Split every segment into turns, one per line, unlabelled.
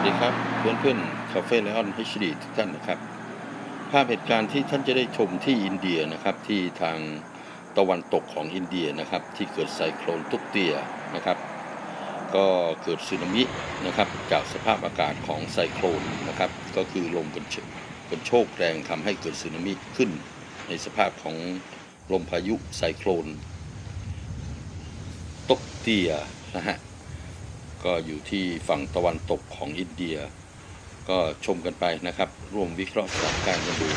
วัสดีครับ เพื่อนเพื่อนคาเฟ่ไลออน HD ทุกท่านนะครับ ภาพเหตุการณ์ที่ท่านจะได้ชมที่อินเดียนะครับที่ทางตะวันตกของอินเดียนะครับ ที่เกิดไซโคลนตุกเตียนะครับ ก็เกิดสึนามินะครับ จากสภาพอากาศของไซโคลนนะครับ ก็คือลมกันโชกันโชกแรงทำให้เกิดสึนามิขึ้น ในสภาพของลมพายุไซโคลนตุกเตียนะฮะ ก็อยู่ที่ฝั่งตะวันตกของอินเดีย ก็ชมกันไปนะครับ ร่วมวิเคราะห์สถานการณ์กันดู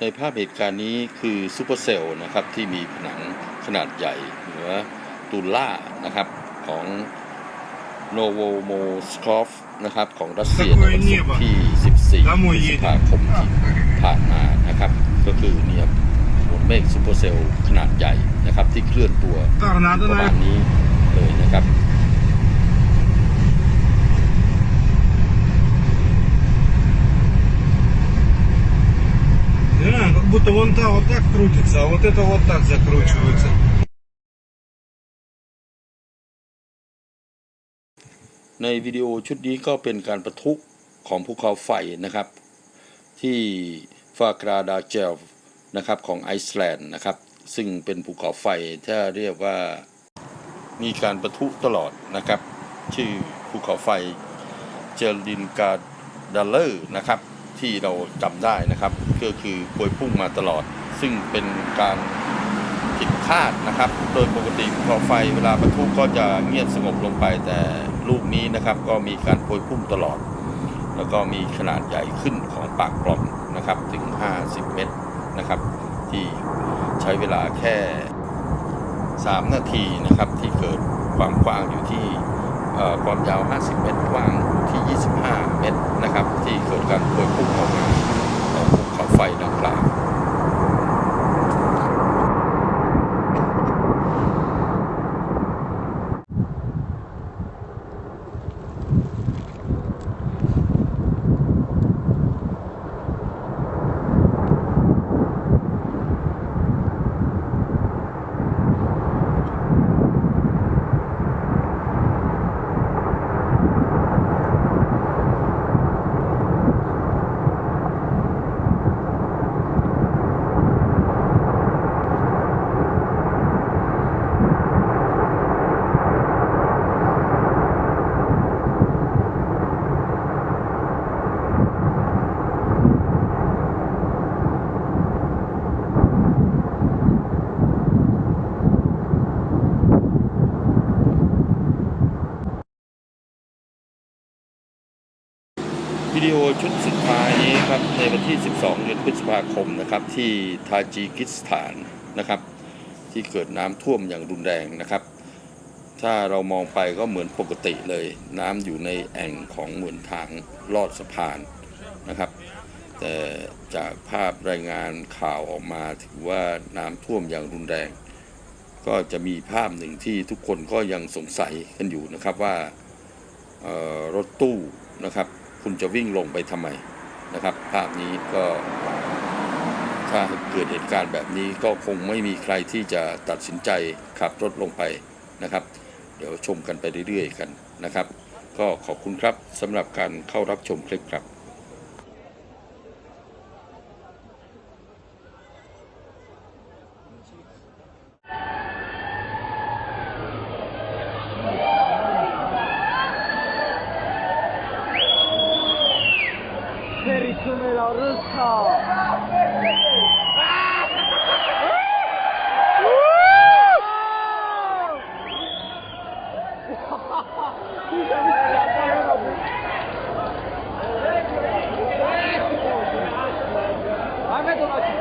ในภาพเหตุการณ์นี้คือซูเปอร์เซลล์นะครับที่มีผนังขนาดใหญ่เหนือตูล่านะครับของโนโวโมสคอฟนะครับของรัสเซียในวันศุกร์ที่ 14พฤษภาคมที่ผ่านมานะครับ ก็คือเนี่ยมวลเมฆซูเปอร์เซลล์ขนาดใหญ่นะครับ ที่เคลื่อนตัวประมาณนี้เลยนะครับ
будто вон та вот так крутится, а вот это вот так закручивается.
ในวิดีโอชุดนี้ก็เป็นการประทุของภูเขาไฟนะครับ ที่ฟากราดาเจลนะครับของไอซ์แลนด์นะครับ ซึ่งเป็นภูเขาไฟถ้าเรียกว่ามีการประทุตลอดนะครับ ชื่อภูเขาไฟเจลดินกาดาเลอร์นะครับ ที่เราจำได้นะครับ ก็คือพวยพุ่งมาตลอด ซึ่งเป็นการผิดคาดนะครับ โดยปกติภูเขาไฟเวลาประทุก็จะเงียบสงบลงไป แต่ลูกนี้นะครับก็มีการโพยพุ่งตลอด แล้วก็มีขนาดใหญ่ขึ้นของปากปล่องนะครับถึง 50 เมตรนะครับ ที่ใช้เวลาแค่ 3 นาทีนะครับที่เกิดความกว้างอยู่ที่ความยาว 50 เมตร กว้างที่ 25 เมตร นะครับ ที่เกิดการโพยพุ่งออกมาของภูเขา ไฟดังกล่าว วิดีโอชุดสุดท้ายนี้ครับในวันที่ 12 เดือนพฤษภาคมนะครับที่ทาจิกิสถานนะครับที่เกิดน้ำท่วมอย่างรุนแรงนะครับ ถ้าเรามองไปก็เหมือนปกติเลย น้ำอยู่ในแอ่งของเหมือนทางลอดสะพานนะครับ แต่จากภาพรายงานข่าวออกมาถือว่าน้ำท่วมอย่างรุนแรง ก็จะมีภาพหนึ่งที่ทุกคนก็ยังสงสัยกันอยู่นะครับว่ารถตู้นะครับ คุณจะวิ่งลงไปทำไมนะครับ ภาพนี้ก็ถ้าเกิดเหตุการณ์แบบนี้ก็คงไม่มีใครที่จะตัดสินใจขับรถลงไปนะครับ เดี๋ยวชมกันไปเรื่อยๆกันนะครับ ก็ขอบคุณครับสำหรับการเข้ารับชมคลิปครับ
Território russo!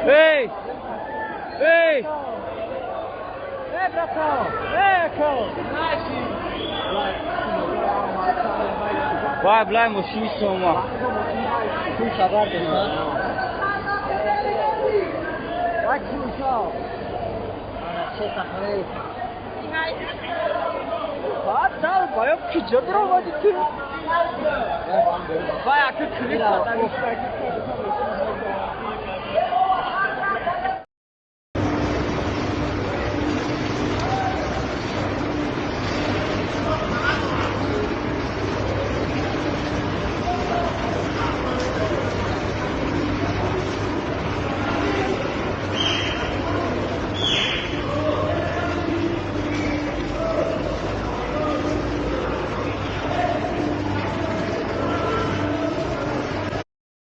Ei! Ei! Ei, Bratão! Ei, cão! Vai, blaj, mošico, mano. 좀 잡아야 되나? 와, 지우셔. 아, 세상 하나에. 봐, 나 봐요. 아, 기저 들어가지, 그. 봐야, 그 그림 바닥에.